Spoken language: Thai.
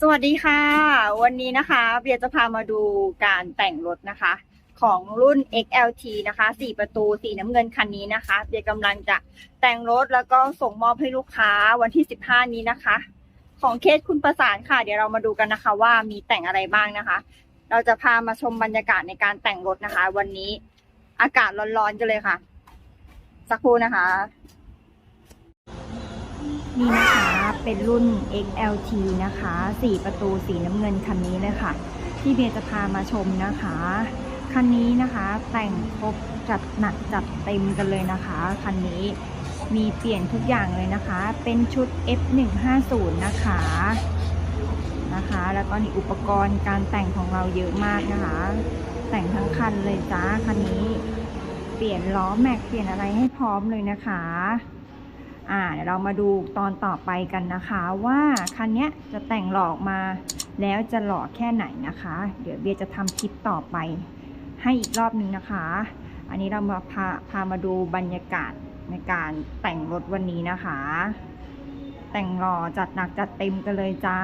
สวัสดีค่ะ วันนี้นะคะเบียร์จะพามาดูการแต่งรถนะคะ ของรุ่น XLT นะคะ4ประตูสีน้ำเงินคันนี้นะคะเบียร์กำลังจะแต่งรถแล้วก็ส่งมอบให้ลูกค้าวันที่ 15 นี้นะคะ ของเคสคุณประสานค่ะ เดี๋ยวเรามาดูกันนะคะ ว่ามีแต่งอะไรบ้างนะคะ เราจะพามาชมบรรยากาศในการแต่งรถนะคะ วันนี้อากาศร้อนๆกันเลยค่ะ สักครู่นะคะนี่นะคะ เป็นรุ่น XLT นะคะ 4 ประตูสีน้ำเงินคันนี้เลยค่ะ ที่เบียร์จะพามาชมนะคะ คันนี้นะคะแต่งครบจัดหนักจัดเต็มกันเลยนะคะ คันนี้มีเปลี่ยนทุกอย่างเลยนะคะ เป็นชุด F150 นะคะนะคะ แล้วก็นี่อุปกรณ์การแต่งของเราเยอะมากนะคะ แต่งทั้งคันเลยจ้าคันนี้ เปลี่ยนล้อแม็กเปลี่ยนอะไรให้พร้อมเลยนะคะ เรามาดูตอนต่อไปกันนะคะว่าคันนี้จะแต่งหลอออกมาแล้วจะหล่อแค่ไหนนะคะ เดี๋ยวเบียจะทำคลิปต่อไป ให้อีกรอบหนึ่งนะคะ อันนี้เรามาพาพามาดูบรรยากาศในการแต่งรถวันนี้นะคะ แต่งหล่อจัดหนักจัดเต็มกันเลยจ้า